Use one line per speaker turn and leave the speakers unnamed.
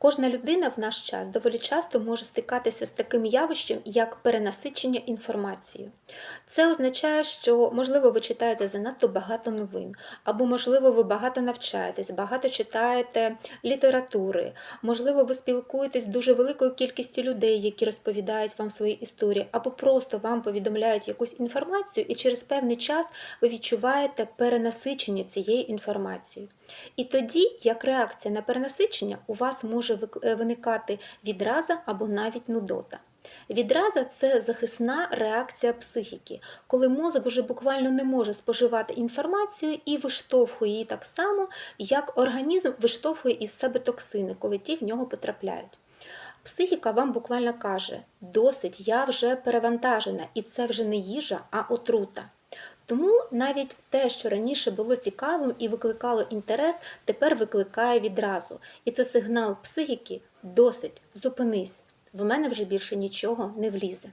Кожна людина в наш час доволі часто може стикатися з таким явищем, як перенасичення інформацією. Це означає, що, можливо, ви читаєте занадто багато новин, або, можливо, ви багато навчаєтесь, багато читаєте літератури, можливо, ви спілкуєтесь з дуже великою кількістю людей, які розповідають вам свої історії, або просто вам повідомляють якусь інформацію, і через певний час ви відчуваєте перенасичення цією інформацією. І тоді, як реакція на перенасичення, у вас може вик- е, виникати відраза або навіть нудота. Відраза це захисна реакція психіки, коли мозок вже буквально не може споживати інформацію і виштовхує її так само, як організм виштовхує із себе токсини, коли ті в нього потрапляють. Психіка вам буквально каже: досить, я вже перевантажена, і це вже не їжа, а отрута. Тому навіть те, що раніше було цікавим і викликало інтерес, тепер викликає відразу. І це сигнал психіки досить, зупинись. В мене вже більше нічого не влізе.